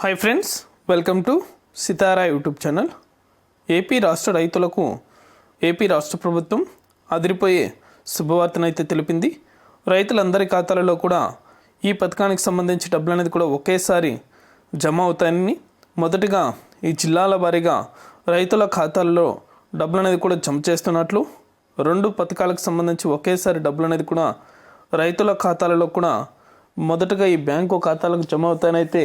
Hi friends welcome to Sitara YouTube channel AP రాష్ట్ర రైతులకు AP రాష్ట్ర ప్రభుత్వం అదిరిపోయే శుభవార్తనైతే తెలిపింది. రైతులందరి ఖాతాలలో కూడా ఈ పథకానికి సంబంధించి డబ్బులు అనేది కూడా ఒకేసారి జమ అవుతాయని మొదటిగా ఈ జిల్లాల వారీగా రైతుల ఖాతాల్లో డబ్బులు అనేది కూడా జమ చేస్తున్నట్లు రెండు పథకాలకు సంబంధించి ఒకేసారి డబ్బులు అనేది కూడా రైతుల ఖాతాలలో కూడా మొదటగా ఈ బ్యాంకు ఖాతాలకు జమ అవుతాయనైతే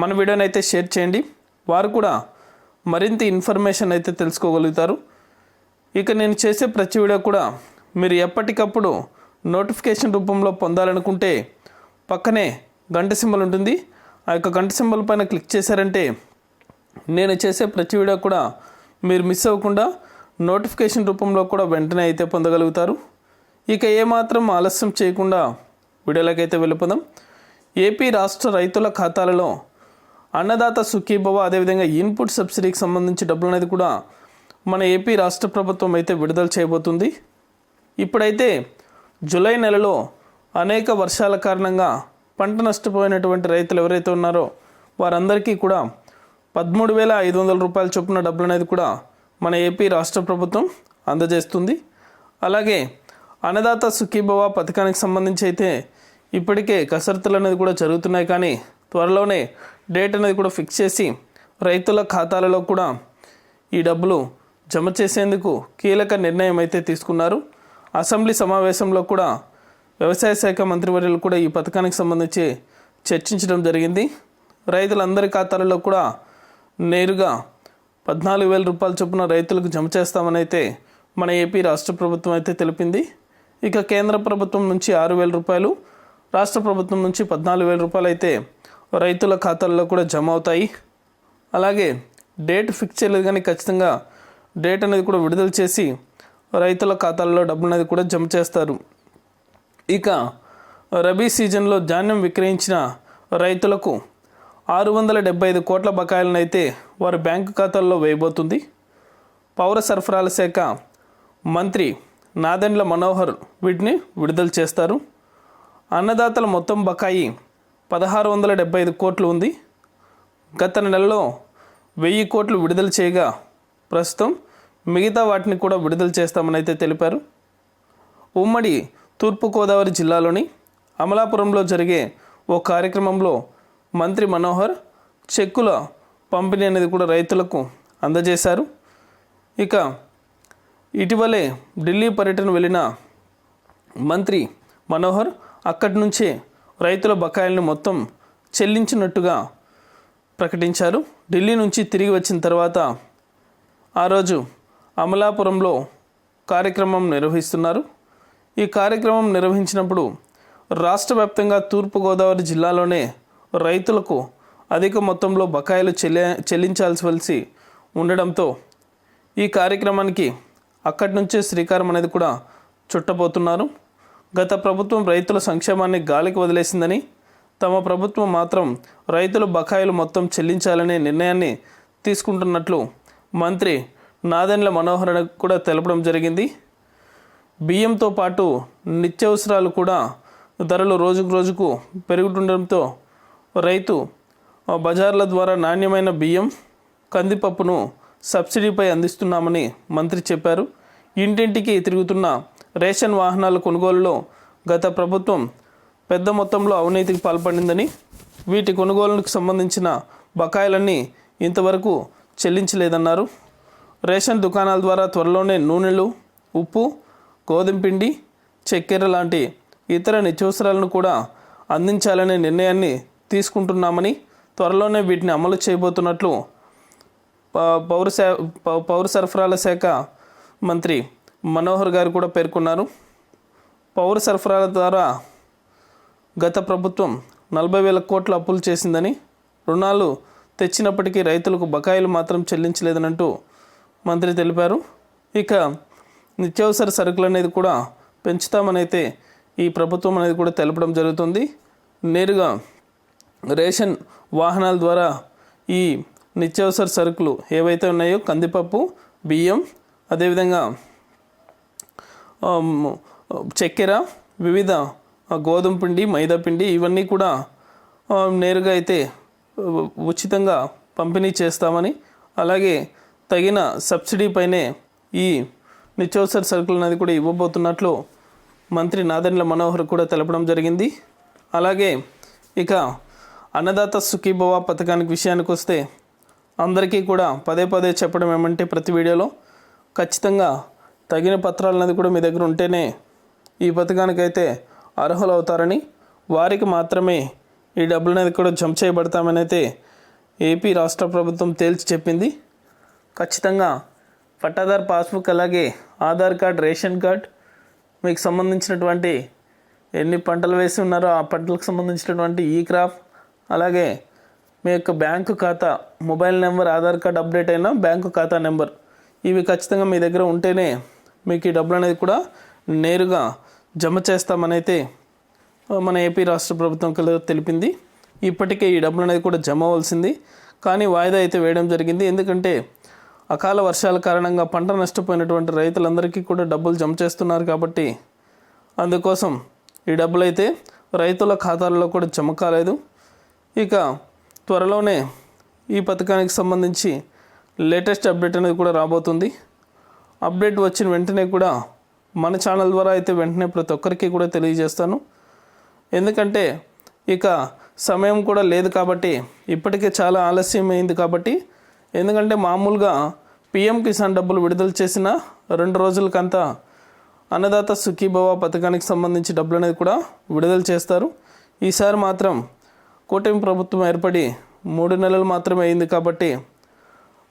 మన వీడియోని అయితే షేర్ చేయండి. వారు కూడా మరింత ఇన్ఫర్మేషన్ అయితే తెలుసుకోగలుగుతారు. ఇక నేను చేసే ప్రతి వీడియో కూడా మీరు ఎప్పటికప్పుడు నోటిఫికేషన్ రూపంలో పొందాలనుకుంటే పక్కనే గంట సింబల్ ఉంటుంది. ఆ యొక్క గంట సింబల్ పైన క్లిక్ చేశారంటే నేను చేసే ప్రతి వీడియో కూడా మీరు మిస్ అవ్వకుండా నోటిఫికేషన్ రూపంలో కూడా వెంటనే అయితే పొందగలుగుతారు. ఇక ఏమాత్రం ఆలస్యం చేయకుండా వీడియోలోకి అయితే వెళ్ళిపోదాం. ఏపీ రాష్ట్ర రైతుల ఖాతాలలో అన్నదాత సుఖీభవ అదేవిధంగా ఇన్పుట్ సబ్సిడీకి సంబంధించి డబ్బులు అనేది కూడా మన ఏపీ రాష్ట్ర ప్రభుత్వం అయితే విడుదల చేయబోతుంది. ఇప్పుడైతే జూలై నెలలో అనేక వర్షాల కారణంగా పంట నష్టపోయినటువంటి రైతులు ఎవరైతే ఉన్నారో వారందరికీ కూడా పదమూడు వేల ఐదు వందల రూపాయల చొప్పున డబ్బులు అనేది కూడా మన ఏపీ రాష్ట్ర ప్రభుత్వం అందజేస్తుంది. అలాగే అన్నదాత సుఖీభవ పథకానికి సంబంధించి అయితే ఇప్పటికే కసరత్తులు అనేది కూడా జరుగుతున్నాయి. కానీ త్వరలోనే డేట్ అనేది కూడా ఫిక్స్ చేసి రైతుల ఖాతాలలో కూడా ఈ డబ్బులు జమ చేసేందుకు కీలక నిర్ణయం అయితే తీసుకున్నారు. అసెంబ్లీ సమావేశంలో కూడా వ్యవసాయ శాఖ మంత్రివర్యులు కూడా ఈ పథకానికి సంబంధించి చర్చించడం జరిగింది. రైతులందరి ఖాతాలలో కూడా నేరుగా పద్నాలుగు వేల రూపాయల చొప్పున రైతులకు జమ చేస్తామని అయితే మన ఏపీ రాష్ట్ర ప్రభుత్వం అయితే తెలిపింది. ఇక కేంద్ర ప్రభుత్వం నుంచి ఆరు వేల రూపాయలు రాష్ట్ర ప్రభుత్వం నుంచి పద్నాలుగు వేల రూపాయలు అయితే రైతుల ఖాతాల్లో కూడా జమ అవుతాయి. అలాగే డేట్ ఫిక్స్ చేయలేదు కానీ ఖచ్చితంగా డేట్ అనేది కూడా విడుదల చేసి రైతుల ఖాతాల్లో డబ్బులు అనేది కూడా జమ చేస్తారు. ఇక రబీ సీజన్లో ధాన్యం విక్రయించిన రైతులకు ఆరు వందల డెబ్బై ఐదు కోట్ల బకాయిలను అయితే వారి బ్యాంకు ఖాతాల్లో వేయబోతుంది. పౌర సరఫరాల శాఖ మంత్రి నాదెండ్ల మనోహర్ వీటిని విడుదల చేస్తారు. అన్నదాతల మొత్తం బకాయి పదహారు వందల డెబ్బై ఐదు కోట్లు ఉంది. గత నెలలో వెయ్యి కోట్లు విడుదల చేయగా ప్రస్తుతం మిగతా వాటిని కూడా విడుదల చేస్తామని అయితే తెలిపారు. ఉమ్మడి తూర్పుగోదావరి జిల్లాలోని అమలాపురంలో జరిగే ఓ కార్యక్రమంలో మంత్రి మనోహర్ చెక్కుల పంపిణీ అనేది కూడా రైతులకు అందజేశారు. ఇక ఇటీవలే ఢిల్లీ పర్యటన వెళ్ళిన మంత్రి మనోహర్ అక్కడి నుంచే రైతుల బకాయిలను మొత్తం చెల్లించినట్టుగా ప్రకటించారు. ఢిల్లీ నుంచి తిరిగి వచ్చిన తర్వాత ఆ రోజు అమలాపురంలో కార్యక్రమం నిర్వహిస్తున్నారు. ఈ కార్యక్రమం నిర్వహించినప్పుడు రాష్ట్ర వ్యాప్తంగా తూర్పుగోదావరి జిల్లాలోనే రైతులకు అధిక మొత్తంలో బకాయిలు చెల్లి చెల్లించాల్సి ఉండడంతో ఈ కార్యక్రమానికి అక్కడి నుంచే శ్రీకారం అనేది కూడా చుట్టబోతున్నారు. గత ప్రభుత్వం రైతుల సంక్షేమాన్ని గాలికి వదిలేసిందని తమ ప్రభుత్వం మాత్రం రైతుల బకాయిలు మొత్తం చెల్లించాలనే నిర్ణయాన్ని తీసుకుంటున్నట్లు మంత్రి నాదెండ్ల మనోహరణ కూడా తెలపడం జరిగింది. బియ్యంతో పాటు నిత్యావసరాలు కూడా ధరలు రోజుకు రోజుకు పెరుగుతుండడంతో రైతు బజార్ల ద్వారా నాణ్యమైన బియ్యం కందిపప్పును సబ్సిడీపై అందిస్తున్నామని మంత్రి చెప్పారు. ఇంటింటికి తిరుగుతున్న రేషన్ వాహనాల కొనుగోలులో గత ప్రభుత్వం పెద్ద మొత్తంలో అవినీతికి పాల్పడిందని వీటి కొనుగోలుకు సంబంధించిన బకాయిలన్నీ ఇంతవరకు చెల్లించలేదన్నారు. రేషన్ దుకాణాల ద్వారా త్వరలోనే నూనెలు ఉప్పు గోధుమ పిండి చక్కెర లాంటి ఇతర నిత్యవసరాలను కూడా అందించాలనే నిర్ణయాన్ని తీసుకుంటున్నామని త్వరలోనే వీటిని అమలు చేయబోతున్నట్లు పౌర శా పౌర సరఫరాల శాఖ మంత్రి మనోహర్ గారు కూడా పేర్కొన్నారు. పౌర సరఫరాల ద్వారా గత ప్రభుత్వం నలభై వేల కోట్ల అప్పులు చేసిందని రుణాలు తెచ్చినప్పటికీ రైతులకు బకాయిలు మాత్రం చెల్లించలేదనంటూ మంత్రి తెలిపారు. ఇక నిత్యావసర సరుకులు అనేది కూడా పెంచుతామనైతే ఈ ప్రభుత్వం అనేది కూడా తెలపడం జరుగుతుంది. నేరుగా రేషన్ వాహనాల ద్వారా ఈ నిత్యావసర సరుకులు ఏవైతే ఉన్నాయో కందిపప్పు బియ్యం అదేవిధంగా చక్కెర వివిధ గోధుమ పిండి మైదా పిండి ఇవన్నీ కూడా నేరుగా అయితే ఉచితంగా పంపిణీ చేస్తామని అలాగే తగిన సబ్సిడీ పైనే ఈ నిత్యావసర సరుకులు అనేది కూడా ఇవ్వబోతున్నట్లు మంత్రి నాదెండ్ల మనోహర్ కూడా తెలపడం జరిగింది. అలాగే ఇక అన్నదాత సుఖీభవ పథకానికి విషయానికి వస్తే అందరికీ కూడా పదే పదే చెప్పడం ఏమంటే ప్రతి వీడియోలో ఖచ్చితంగా తగిన పత్రాలు అనేది కూడా మీ దగ్గర ఉంటేనే ఈ పథకానికి అయితే అర్హులు అవుతారని వారికి మాత్రమే ఈ డబ్బులు అనేది కూడా జమ చేయబడతామని అయితే ఏపీ రాష్ట్ర ప్రభుత్వం తేల్చి చెప్పింది. ఖచ్చితంగా పట్టాదార్ పాస్బుక్ అలాగే ఆధార్ కార్డ్ రేషన్ కార్డ్ మీకు సంబంధించినటువంటి ఎన్ని పంటలు వేసి ఉన్నారో ఆ పంటలకు సంబంధించినటువంటి ఈ క్రాప్ అలాగే మీ యొక్క బ్యాంకు ఖాతా mobile number Aadhaar card update అయిన బ్యాంకు ఖాతా నెంబర్ ఇవి ఖచ్చితంగా మీ దగ్గర ఉంటేనే మీకు ఈ డబ్బులు అనేది కూడా నేరుగా జమ చేస్తామనైతే మన ఏపీ రాష్ట్ర ప్రభుత్వం కల- తెలిపింది. ఇప్పటికే ఈ డబ్బులు అనేది కూడా జమ అవ్వాల్సింది. కానీ వాయిదా అయితే వేయడం జరిగింది. ఎందుకంటే అకాల వర్షాల కారణంగా పంట నష్టపోయినటువంటి రైతులందరికీ కూడా డబ్బులు జమ చేస్తున్నారు కాబట్టి అందుకోసం ఈ డబ్బులు అయితే రైతుల ఖాతాల్లో కూడా జమ కాలేదు. ఇక త్వరలోనే ఈ పథకానికి సంబంధించి లేటెస్ట్ అప్డేట్ అనేది కూడా రాబోతుంది. అప్డేట్ వచ్చిన వెంటనే కూడా మన ఛానల్ ద్వారా అయితే వెంటనే ప్రతి ఒక్కరికి కూడా తెలియజేస్తాను. ఎందుకంటే ఇక సమయం కూడా లేదు కాబట్టి ఇప్పటికే చాలా ఆలస్యం అయింది కాబట్టి ఎందుకంటే మామూలుగా పిఎం కిసాన్ డబ్బులు విడుదల చేసిన రెండు రోజులకంతా అన్నదాత సుఖీభవ పథకానికి సంబంధించి డబ్బులు అనేది కూడా విడుదల చేస్తారు. ఈసారి మాత్రం కూటమి ప్రభుత్వం ఏర్పడి మూడు నెలలు మాత్రమే అయింది కాబట్టి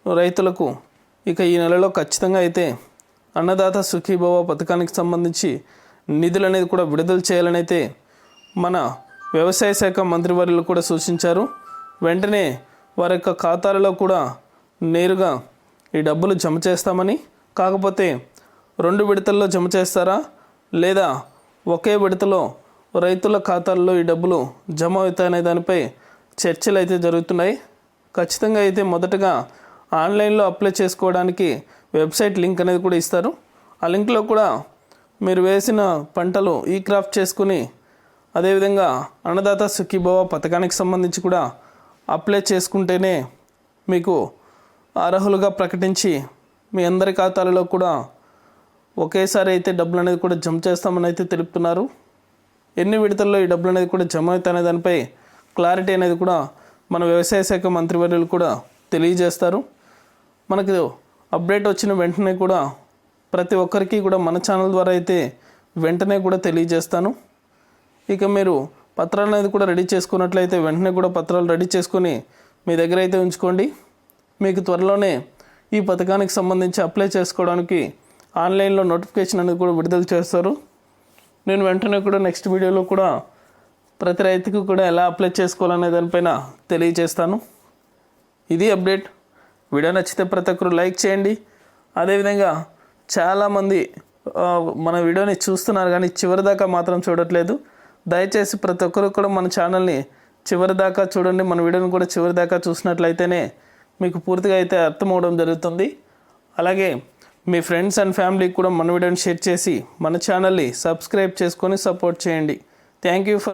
రైతులకు ఇక ఈ నెలలో ఖచ్చితంగా అయితే అన్నదాత సుఖీభవ పథకానికి సంబంధించి నిధులు అనేది కూడా విడుదల చేయాలని అయితే మన వ్యవసాయ శాఖ మంత్రివర్యులు కూడా సూచించారు. వెంటనే వారి యొక్క ఖాతాలలో కూడా నేరుగా ఈ డబ్బులు జమ చేస్తామని. కాకపోతే రెండు విడతల్లో జమ చేస్తారా? లేదా ఒకే విడతలో రైతుల ఖాతాల్లో ఈ డబ్బులు జమ అవుతాయనే దానిపై చర్చలు అయితే జరుగుతున్నాయి. ఖచ్చితంగా అయితే మొదటగా ఆన్లైన్లో అప్లై చేసుకోవడానికి వెబ్సైట్ లింక్ అనేది కూడా ఇస్తారు. ఆ లింక్లో కూడా మీరు వేసిన పంటలు ఈ క్రాఫ్ట్ చేసుకుని అదేవిధంగా అన్నదాత సుఖీభవ పథకానికి సంబంధించి కూడా అప్లై చేసుకుంటేనే మీకు అర్హులుగా ప్రకటించి మీ అందరి ఖాతాలలో కూడా ఒకేసారి అయితే డబ్బులు అనేది కూడా జమ చేస్తామని అయితే తెలుపుతున్నారు. ఎన్ని విడతల్లో ఈ డబ్బులు అనేది కూడా జమ అవుతాయనే దానిపై క్లారిటీ అనేది కూడా మన వ్యవసాయ శాఖ మంత్రివర్యులు కూడా తెలియజేస్తారు. మనకు అప్డేట్ వచ్చిన వెంటనే కూడా ప్రతి ఒక్కరికి కూడా మన ఛానల్ ద్వారా అయితే వెంటనే కూడా తెలియజేస్తాను. ఇక మీరు పత్రాలు అనేది కూడా రెడీ చేసుకున్నట్లయితే వెంటనే కూడా పత్రాలు రెడీ చేసుకొని మీ దగ్గర అయితే ఉంచుకోండి. మీకు త్వరలోనే ఈ పథకానికి సంబంధించి అప్లై చేసుకోవడానికి ఆన్లైన్లో నోటిఫికేషన్ అనేది కూడా విడుదల చేస్తారు. నేను వెంటనే కూడా నెక్స్ట్ వీడియోలో కూడా ప్రతి రైతుకు కూడా ఎలా అప్లై చేసుకోవాలనే దానిపైన తెలియజేస్తాను. ఇది అప్డేట్. వీడియో నచ్చితే ప్రతి ఒక్కరు లైక్ చేయండి. అదేవిధంగా చాలామంది మన వీడియోని చూస్తున్నారు కానీ చివరి దాకా మాత్రం చూడట్లేదు. దయచేసి ప్రతి ఒక్కరు కూడా మన ఛానల్ని చివరి దాకా చూడండి. మన వీడియోని కూడా చివరి దాకా చూసినట్లయితేనే మీకు పూర్తిగా అయితే అర్థమవడం జరుగుతుంది. అలాగే మీ ఫ్రెండ్స్ అండ్ ఫ్యామిలీకి కూడా మన వీడియోని షేర్ చేసి మన ఛానల్ని సబ్స్క్రైబ్ చేసుకొని సపోర్ట్ చేయండి. Thank you for